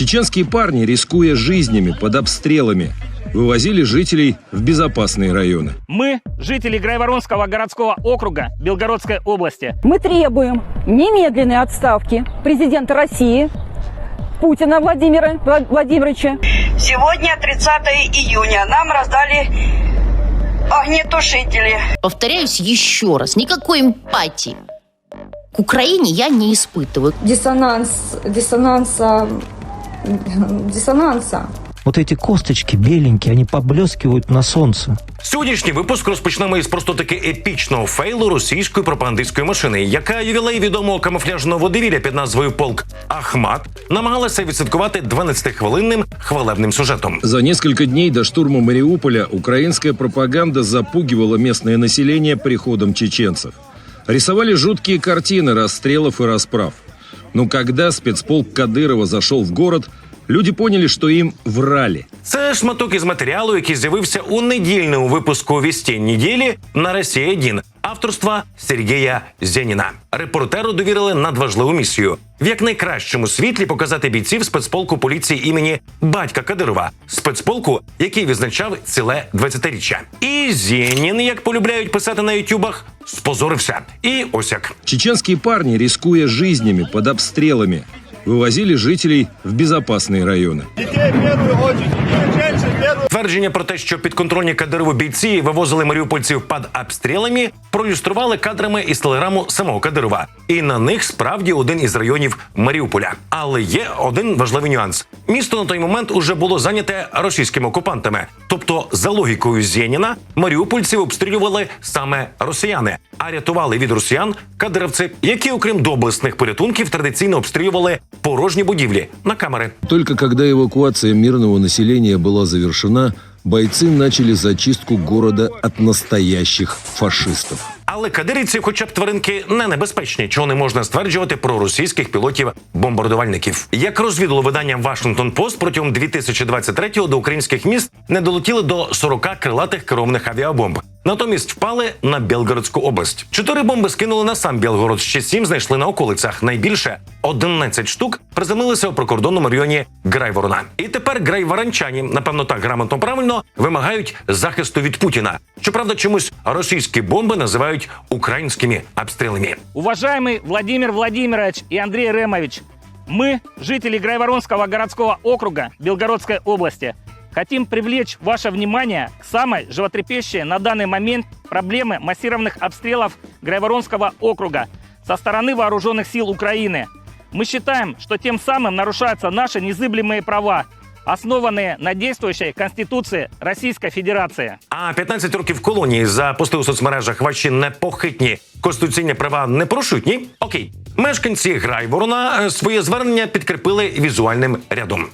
Чеченские парни, рискуя жизнями под обстрелами, вывозили жителей в безопасные районы. Мы, жители Грайворонского городского округа Белгородской области, Мы требуем немедленной отставки президента России Путина Владимира Вла- Владимировича Сегодня 30 июня. Нам раздали огнетушители. Повторяюсь еще раз, никакой эмпатии к Украине я не испытываю. диссонанс, диссонанса, диссонанса. Вот эти косточки беленькие, они поблескивают на солнце. Сьогоднішній випуск розпочнемо із просто таки епічного фейлу російської пропагандистської машини, яка ювілей відомого камуфляжного водевілля під назвою Полк Ахмат намагалася відсвяткувати 12-хвилинним хвалебним сюжетом. За несколько дней до штурма Мариуполя украинская пропаганда запугивала местное население приходом чеченцев. Рисовали жуткие картины расстрелов и расправ. Но когда спецполк Кадырова зашел в город, люди поняли, что им врали. Це шматок із матеріалу, який з'явився у недільному випуску «Вісті неділі» на Росія 1 авторства Сергія Зеніна. Репортеру довірили надважливу місію в якнайкращому світлі показати бійців спецполку поліції імені батька Кадирова, спецполку, який відзначав ціле 20-річчя. І Зенін, як полюбляють писати на ютюбах, спозорився. І ось як. Чеченские парни, рискуя жизнями под обстрелами, вывозили жителей в безопасные районы. Твердження про те, що підконтрольні Кадирову бійці вивозили маріупольців під обстрілами, проілюстрували кадрами із телеграму самого Кадирова. І на них справді один із районів Маріуполя. Але є один важливий нюанс: місто на той момент уже було зайняте російськими окупантами. Тобто, за логікою Зєніна, маріупольців обстрілювали саме росіяни, а рятували від росіян кадировці, які, окрім доблесних порятунків, традиційно обстрілювали порожні будівлі на камери. Только когда эвакуация мирного населения была завершена, бойцы начали зачистку города от настоящих фашистов. Але кадирівці, хоча б тваринки не небезпечні, чого не можна стверджувати про російських пілотів-бомбардувальників. Як розвідало видання Вашингтон Пост протягом 2023-го до українських міст не долетіли до 40 крилатих керованих авіабомб. Натомість впали на Білгородську область. Чотири бомби скинули на сам Білгород, ще сім знайшли на околицях. Найбільше 11 штук приземлилися у прикордонному районі Грайворона. І тепер грайворончані, напевно, так грамотно правильно, вимагають захисту від Путіна. Щоправда, чомусь російські бомби називають українськими обстрілами. уважаемый Владимир Владимирович и Андрей Ремович, мы, жители Грайворонского городского округа Белгородской области, хотим привлечь ваше внимание к самой животрепещущей на данный момент проблемы массированных обстрелов Грайворонского округа со стороны вооруженных сил Украины. Мы считаем, что тем самым нарушаются наши незыблемые права, основанные на действующей Конституції Російської Федерації. А 15 років колонії за пости у соцмережах ваші непохитні конституційні права не порушують? Ні? Окей. Мешканці Грайворона е, своє звернення підкріпили візуальним рядом.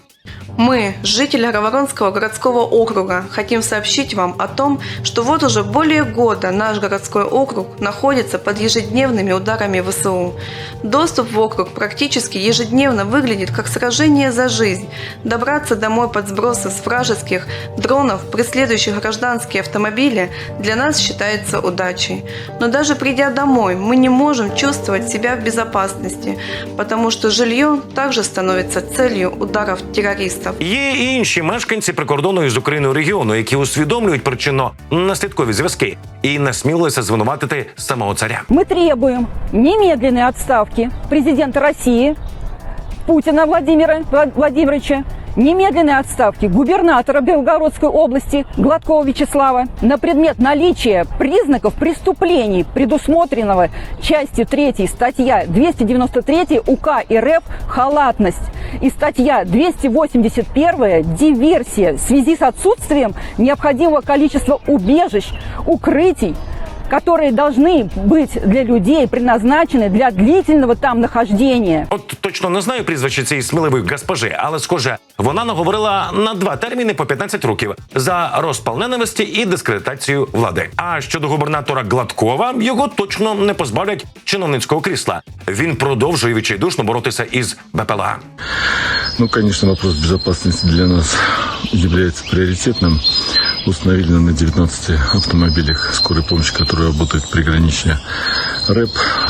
Мы, жители Грайворонского городского округа, хотим сообщить вам о том, что вот уже более года наш городской округ находится под ежедневными ударами ВСУ. Доступ в округ практически ежедневно выглядит как сражение за жизнь. Добраться домой под сбросы с вражеских дронов, преследующих гражданские автомобили, для нас считается удачей. Но даже придя домой, мы не можем чувствовать себя в безопасности, потому что жилье также становится целью ударов террористов. Є і інші мешканці прикордонної з Україною регіону, які усвідомлюють причинно-наслідкові зв'язки і насмілилися звинуватити самого царя. Ми требуємо немедленної відставки президента Росії Путіна Владимира Вла- Владимировича, немедленной отставки губернатора Белгородской области Гладкова Вячеслава на предмет наличия признаков преступлений, предусмотренного частью 3 статья 293 УК РФ «Халатность» и статья 281 «Диверсия» в связи с отсутствием необходимого количества убежищ, укрытий, которые должны быть для людей предназначены для длительного там нахождения. От точно не знаю прізвище цієї сміливої госпожи, але схоже, вона наговорила на два терміни по 15 років за розпал ненависті і дискредитацію влади. А щодо губернатора Гладкова, його точно не позбавлять чиновницького крісла. Він продовжує відчайдушно боротися із БПЛА. Ну, конечно, вопрос безопасности для нас является приоритетным. установили на 19 автомобилях скорой помощи, которые работают приграничье. РЭП,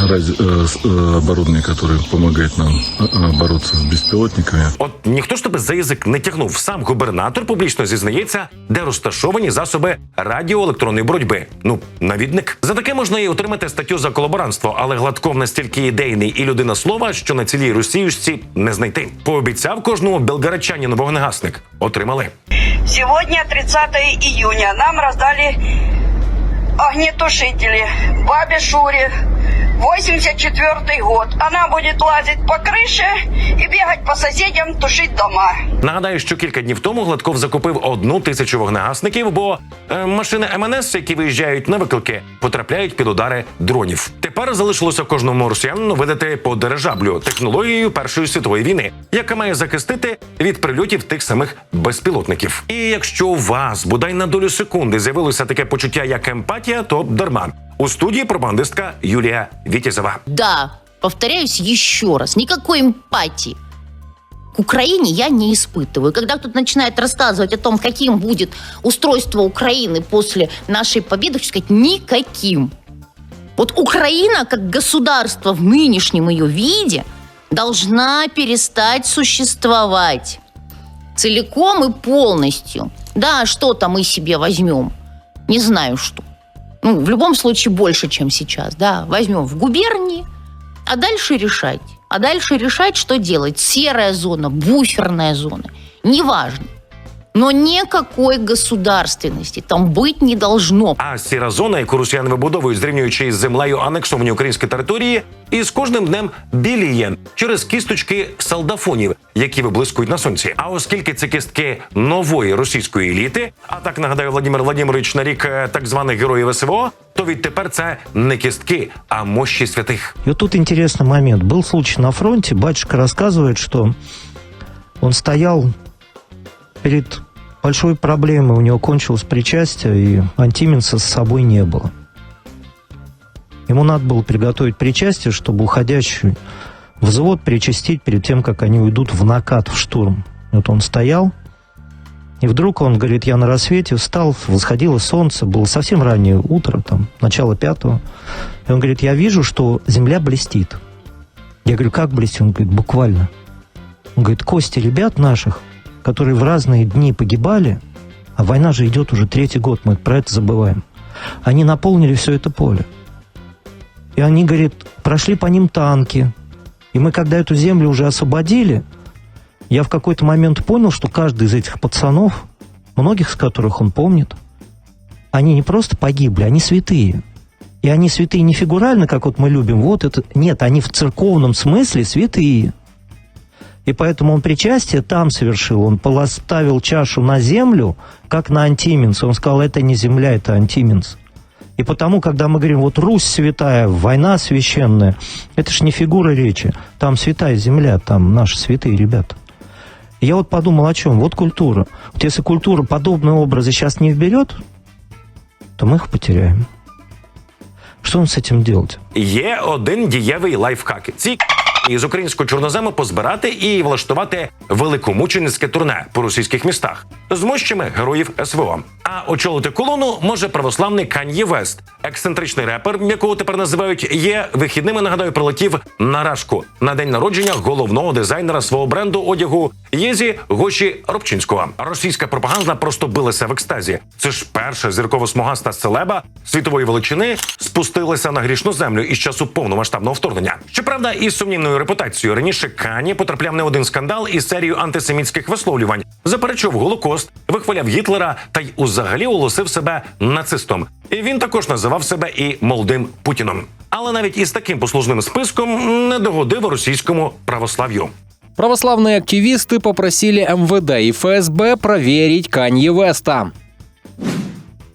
ради- э, с- э, оборудование, которое помогает нам э, э, бороться с беспилотниками. От ніхто ж тебе за язик не тягнув. Сам губернатор публічно зізнається, де розташовані засоби радіоелектронної боротьби. Ну, навідник. За таке можна і отримати статтю за колаборантство, але Гладков настільки ідейний і людина слова, що на цілій Росіюшці не знайти. Пообіцяв кожному белгарадчанину вогнегасник. Отримали. Сегодня 30 июня. Нам раздали огнетушители. Бабе Шуре 84 год. Она будет лазить по крыше и бегать по соседям, тушить дома. Нагадаю, що кілька днів тому Гладков закупив одну тисячу вогнегасників, бо е, машини МНС, які виїжджають на виклики, потрапляють під удари дронів. Тепер залишилося кожному росіянину видати по дирижаблю технологією Першої світової війни, яка має захистити від прильотів тих самих безпілотників. І якщо у вас бодай на долю секунди з'явилося таке почуття, як емпатія, то дарма. У студії пропагандистка Юлія Вітязова. Да, повторяюсь еще раз, никакой эмпатии к Украине я не испытываю. Когда кто-то начинает рассказывать о том, каким будет устройство Украины после нашей победы, хочу сказать, никаким. Вот Украина, как государство в нынешнем ее виде, должна перестать существовать целиком и полностью. Да, что-то мы себе возьмем. Не знаю что. Ну, в любом случае больше, чем сейчас. Да, возьмем в губернии, а дальше решать. А дальше решать, что делать. Серая зона, буферная зона. Неважно. Но никакой государственности там быть не должно. А сіра зона, яку росіяни вибудовують, зрівнюючи із землею анексовані українські території, і з кожним днем біліє через кісточки салдафонів, які виблискують на сонці. А оскільки це кістки нової російської еліти, а так нагадаю Владимир Владимирович на рік е, так званих героїв СВО, то відтепер це не кістки, а мощі святих. И вот тут интересный момент. Был случай на фронте, батюшка рассказывает, что он стоял Перед большой проблемой, у него кончилось причастие, и антименса с собой не было. Ему надо было приготовить причастие, чтобы уходящий взвод причастить перед тем, как они уйдут в накат, в штурм. Вот он стоял, и вдруг он говорит, я на рассвете встал, восходило солнце, было совсем раннее утро, там, начало пятого. И он говорит, я вижу, что земля блестит. Я говорю, как блестит? Он говорит, буквально. Он говорит, кости ребят наших, которые в разные дни погибали, а война же идет уже третий год, мы про это забываем, они наполнили все это поле. И они, говорит, прошли по ним танки. И мы, когда эту землю уже освободили, я в какой-то момент понял, что каждый из этих пацанов, многих из которых он помнит, они не просто погибли, они святые. И они святые не фигурально, как вот мы любим, вот это... Нет, они в церковном смысле святые. И поэтому он причастие там совершил. Он поставил чашу на землю, как на антименс. Он сказал, это не земля, это антименс. И потому, когда мы говорим, вот Русь святая, война священная, это ж не фигура речи. Там святая земля, там наши святые ребята. И я вот подумал о чем? Вот культура. Вот если культура подобные образы сейчас не вберет, то мы их потеряем. Что нам с этим делать? Є один дієвий лайфхак. Ці із українського чорнозему позбирати і влаштувати великомученицьке турне по російських містах з мощами героїв СВО. А очолити колону може православний Кан'є Вест, ексцентричний репер, якого тепер називають є вихідними. Нагадаю, прилетів на рашку на день народження головного дизайнера свого бренду одягу Єзі Гоші Робчинського. Російська пропаганда просто билася в екстазі. Це ж перша зірково-смугаста селеба світової величини спустилася на грішну землю із часу повномасштабного вторгнення. Щоправда, із сумнівною репутацією раніше Кані потрапляв не один скандал із серією антисемітських висловлювань, заперечував голокост, вихваляв Гітлера та й узагалі оголосив себе нацистом. І він також називав себе і молодим Путіном. Але навіть із таким послужним списком не догодив російському православ'ю. Православные активисты попросили МВД и ФСБ проверить Канье Веста.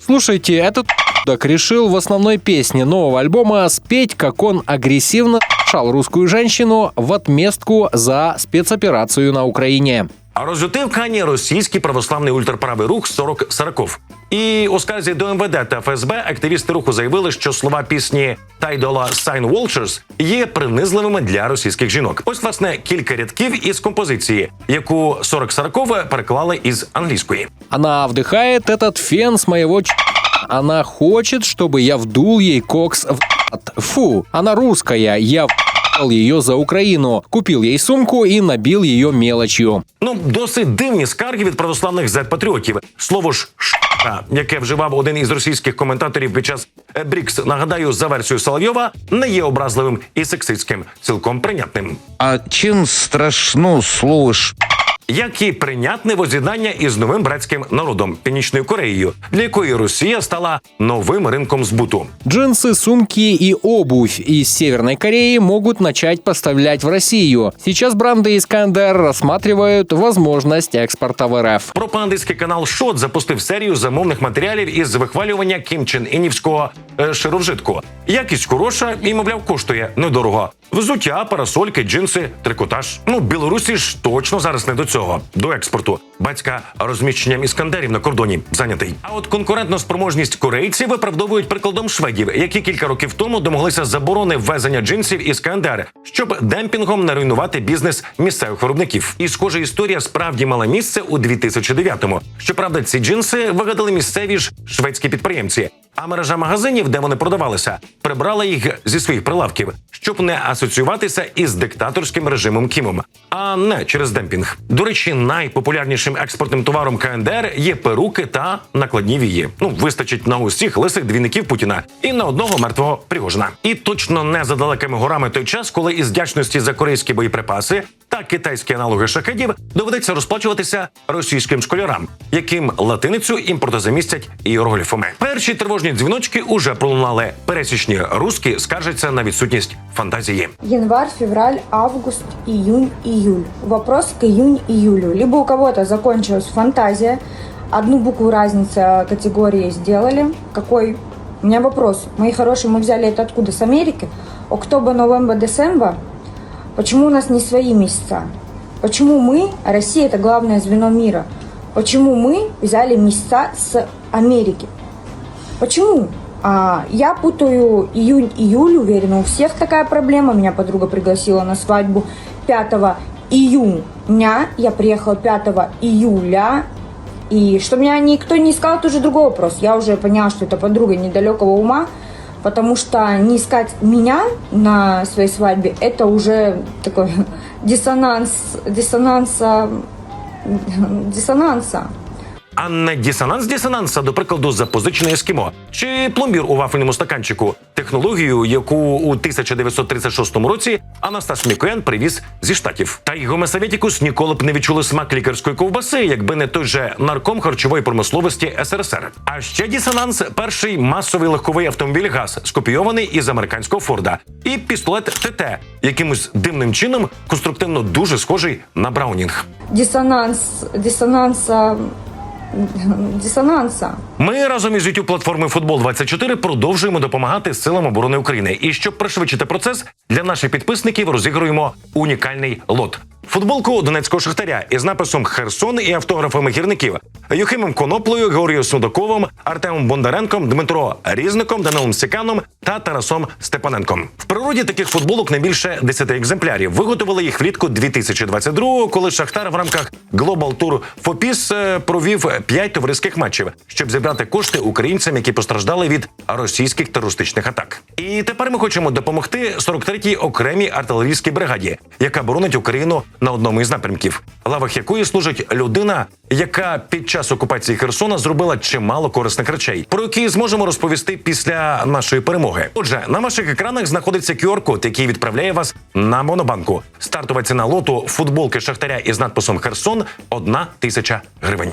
Слушайте, этот так решил в основной песне нового альбома спеть, как он агрессивно шал русскую женщину в отместку за спецоперацию на Украине. А розлютив Кані російський православний ультраправий рух 40 Сараков. І у скарзі до МВД та ФСБ активісти руху заявили, що слова пісні Тайдола Sign Vultures є принизливими для російських жінок. Ось власне кілька рядків із композиції, яку 40 Сараков переклали із англійської. Она вдыхает этот фен с моего ч... Она хочет, чтобы я вдул ей кокс в ад. Фу, она русская, я в***л ее за Украину. Купил ей сумку и набил ее мелочью. Ну, досить дивні скарги від православних зет-патріотів. Слово ж «ш**ка», яке вживав один із російських коментаторів під час е, Брікс, нагадаю, за версією Соловйова, не є образливим і сексистським, цілком прийнятним. А чим страшно слово «ш***»? Як і прийнятне воз'єднання із новим братським народом Північною Кореєю, для якої Росія стала новим ринком збуту. Джинсы, сумки и обувь из Северной Кореи могут начать поставлять в Россию. Сейчас бренды Искандер рассматривают возможность экспорта в РФ. Пропагандистський канал Шот запустив серію замовних матеріалів із вихвалювання Кім Чен Інівського е, шировжитку. Якість хороша і, мовляв, коштує недорого. Взуття, парасольки, джинси, трикотаж. Ну, Білорусі ж точно зараз не до цього, до експорту. Батька розміщенням іскандерів на кордоні зайнятий. А от конкурентна спроможність корейців виправдовують прикладом шведів, які кілька років тому домоглися заборони ввезення джинсів іскандер, щоб демпінгом не руйнувати бізнес місцевих виробників. І схожа історія справді мала місце у 2009-му. Щоправда, ці джинси вигадали місцеві ж шведські підприємці. А мережа магазинів, де вони продавалися, прибрала їх зі своїх прилавків, щоб не асоціюватися із диктаторським режимом Кімом, а не через демпінг. До речі, найпопулярнішим експортним товаром КНДР є перуки та накладні вії. Ну вистачить на усіх лисих двійників Путіна і на одного мертвого Пригожина. І точно не за далекими горами той час, коли із вдячності за корейські боєприпаси та китайські аналоги шахедів доведеться розплачуватися російським школярам, яким латиницю імпортозамістять іерогліфами. Перші тривожні дзвіночки уже пролунали. Пересічні руски скаржаться на відсутність фантазії. Январь, февраль, август, июнь, июль. Вопрос к июнь-июлю. Либо у кого-то закончилась фантазия, одну букву разница категории сделали. Какой? У меня вопрос. Мои хорошие, мы взяли это откуда? С Америки? Октоба, новемба, десемба? Почему у нас не свои месяца? Почему мы, Россия это главное звено мира, почему мы взяли месяца с Америки? Почему? А, я путаю июнь-июль, уверена, у всех такая проблема. Меня подруга пригласила на свадьбу 5 июня. Я приехала 5 июля. И что меня никто не искал, это уже другой вопрос. Я уже поняла, что это подруга недалекого ума, потому что не искать меня на своей свадьбе, это уже такой диссонанс, диссонанса, диссонанса. А не дисонанс дисонанса, до прикладу, запозичене ескімо чи пломбір у вафельному стаканчику, технологію, яку у 1936 році Анастас Мікоян привіз зі штатів. Та й гомесоветікус ніколи б не відчули смак лікарської ковбаси, якби не той же нарком харчової промисловості СРСР. А ще дисонанс перший масовий легковий автомобіль ГАЗ, скопійований із американського Форда, і пістолет ТТ, якимось дивним чином конструктивно дуже схожий на Браунінг. Диссонанс, диссонанса, диссонанса. Ми разом із життю платформи Футбол 24 продовжуємо допомагати силам оборони України. І щоб пришвидшити процес, для наших підписників розігруємо унікальний лот. Футболку донецького шахтаря із написом Херсон і автографами гірників Юхимом Коноплею, Георгієм Судаковим, Артемом Бондаренком, Дмитро Різником, Данилом Сиканом та Тарасом Степаненком. В природі таких футболок не більше 10 екземплярів. Виготовили їх влітку 2022-го, коли Шахтар в рамках Global Tour Фопіс е, провів 5 товариських матчів, щоб зібрати кошти українцям, які постраждали від російських терористичних атак. І тепер ми хочемо допомогти 43-й окремій артилерійській бригаді, яка боронить Україну на одному із напрямків, лавах якої служить людина, яка під час окупації Херсона зробила чимало корисних речей, про які зможемо розповісти після нашої перемоги. Отже, на ваших екранах знаходиться QR-код, який відправляє вас на монобанку. Стартова ціна лоту футболки Шахтаря із надписом Херсон одна тисяча гривень.